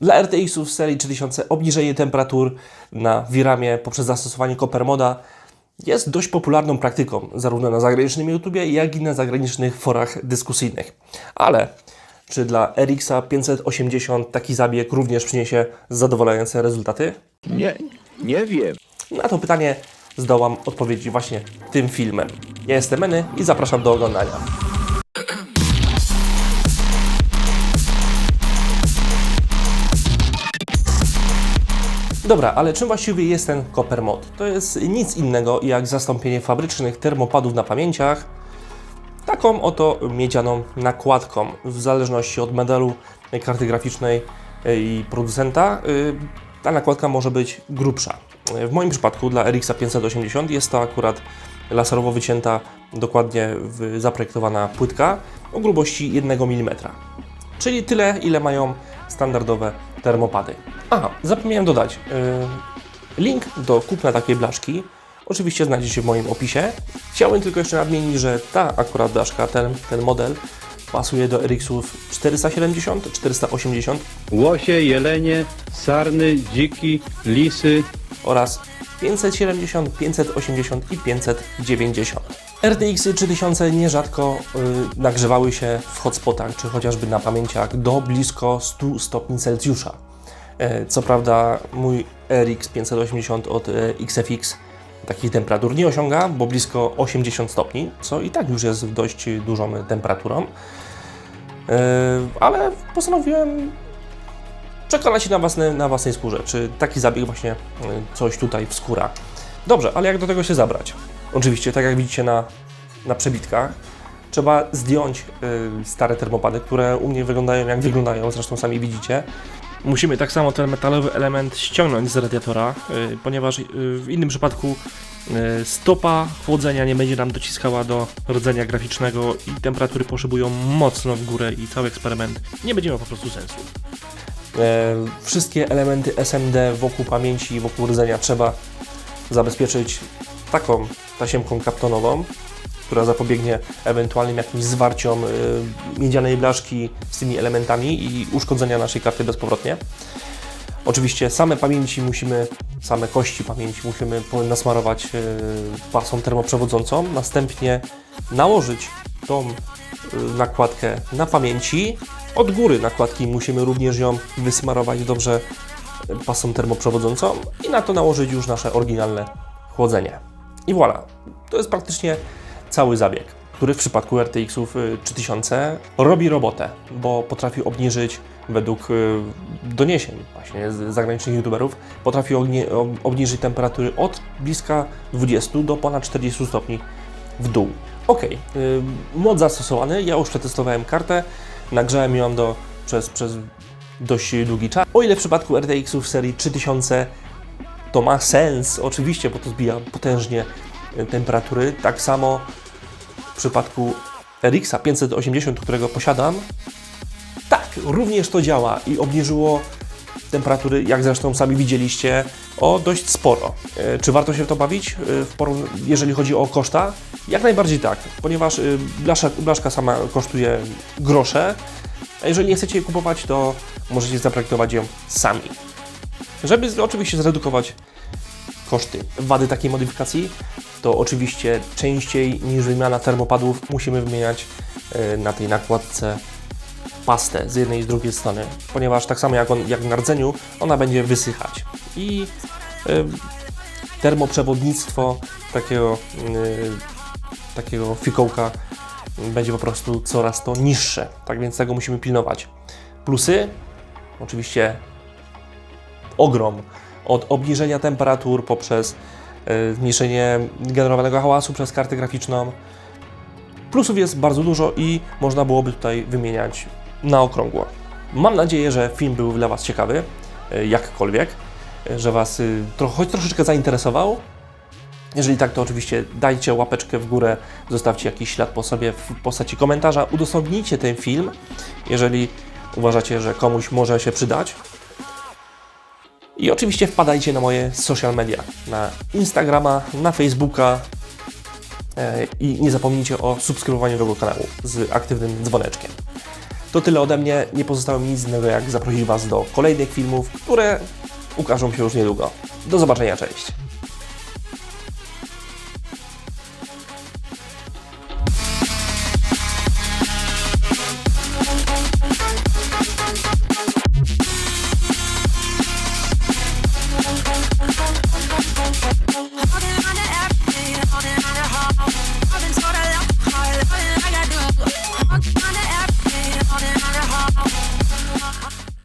Dla RTX-ów serii 3000 obniżenie temperatur na VRAMie poprzez zastosowanie Copper Moda jest dość popularną praktyką, zarówno na zagranicznym YouTubie, jak i na zagranicznych forach dyskusyjnych. Ale czy dla RX 580 taki zabieg również przyniesie zadowalające rezultaty? Nie, nie wiem. Na to pytanie zdołam odpowiedzieć właśnie tym filmem. Ja jestem Meny i zapraszam do oglądania. Dobra, ale czym właściwie jest ten Copper Mod? To jest nic innego jak zastąpienie fabrycznych termopadów na pamięciach taką oto miedzianą nakładką. W zależności od modelu karty graficznej i producenta, y, ta nakładka może być grubsza. W moim przypadku dla RX 580 jest to akurat laserowo wycięta, dokładnie zaprojektowana płytka o grubości 1 mm. Czyli tyle, ile mają standardowe termopady. Aha, zapomniałem dodać. y, Link do kupna takiej blaszki oczywiście znajdzie się w moim opisie. Chciałem tylko jeszcze nadmienić, że ta akurat blaszka, ten, ten model pasuje do RX-ów 470, 480 Łosie, jelenie, sarny, dziki, lisy, oraz 570, 580 i 590. RTX 3000 nierzadko y, nagrzewały się w hotspotach, czy chociażby na pamięciach do blisko 100 stopni Celsjusza. E, Co prawda mój RX 580 od e, XFX takich temperatur nie osiąga, bo blisko 80 stopni, co i tak już jest dość dużą temperaturą. E, Ale postanowiłem przekonać się na, własne, na własnej skórze, czy taki zabieg właśnie y, coś tutaj wskóra. Dobrze, ale jak do tego się zabrać? Oczywiście, tak jak widzicie na, na przebitkach, trzeba zdjąć y, stare termopady, które u mnie wyglądają jak wyglądają, zresztą sami widzicie. Musimy tak samo ten metalowy element ściągnąć z radiatora, y, ponieważ y, w innym przypadku y, stopa chłodzenia nie będzie nam dociskała do rdzenia graficznego i temperatury poszybują mocno w górę i cały eksperyment nie będzie miał po prostu sensu. E, wszystkie elementy SMD wokół pamięci, wokół rdzenia trzeba zabezpieczyć taką tasiemką kaptonową, która zapobiegnie ewentualnym jakimś zwarciom y, miedzianej blaszki z tymi elementami i uszkodzenia naszej karty bezpowrotnie. Oczywiście same pamięci musimy, same kości pamięci musimy nasmarować y, pasą termoprzewodzącą, następnie nałożyć tą nakładkę na pamięci. Od góry nakładki musimy również ją wysmarować dobrze y, pasą termoprzewodzącą i na to nałożyć już nasze oryginalne chłodzenie. I voilà, to jest praktycznie cały zabieg, który w przypadku RTX-ów y, 3000 robi robotę, bo potrafi obniżyć według y, doniesień właśnie z zagranicznych youtuberów, potrafi obniżyć temperatury od bliska 20 do ponad 40 stopni w dół. Ok, mod zastosowany, ja już przetestowałem kartę, nagrzałem ją do, przez, przez dość długi czas. O ile w przypadku RTX-ów serii 3000 to ma sens, oczywiście, bo to zbija potężnie y, temperatury, tak samo w przypadku RX 580, którego posiadam, tak, również to działa i obniżyło temperatury, jak zresztą sami widzieliście, o dość sporo. E, Czy warto się w to bawić, e, jeżeli chodzi o koszta? Jak najbardziej tak, ponieważ e, blasza, blaszka sama kosztuje grosze, a jeżeli nie chcecie jej kupować, to możecie zaprojektować ją sami. Żeby oczywiście zredukować koszty. Wady takiej modyfikacji to oczywiście częściej niż wymiana termopadów musimy wymieniać e, na tej nakładce pastę z jednej i z drugiej strony, ponieważ tak samo jak, on, jak na rdzeniu, ona będzie wysychać. I y, termoprzewodnictwo takiego, y, takiego fikołka będzie po prostu coraz to niższe. Tak więc tego musimy pilnować. Plusy? Oczywiście ogrom. Od obniżenia temperatur poprzez y, zmniejszenie generowanego hałasu przez kartę graficzną. Plusów jest bardzo dużo i można byłoby tutaj wymieniać na okrągło. Mam nadzieję, że film był dla Was ciekawy, y, jakkolwiek, y, że Was choć troszeczkę zainteresował. Jeżeli tak, to oczywiście dajcie łapeczkę w górę, zostawcie jakiś ślad po sobie w postaci komentarza, udostępnijcie ten film, jeżeli uważacie, że komuś może się przydać. I oczywiście wpadajcie na moje social media, na Instagrama, na Facebooka e, i nie zapomnijcie o subskrybowaniu tego kanału z aktywnym dzwoneczkiem. To tyle ode mnie. Nie pozostało mi nic innego, jak zaprosić Was do kolejnych filmów, które ukażą się już niedługo. Do zobaczenia, cześć.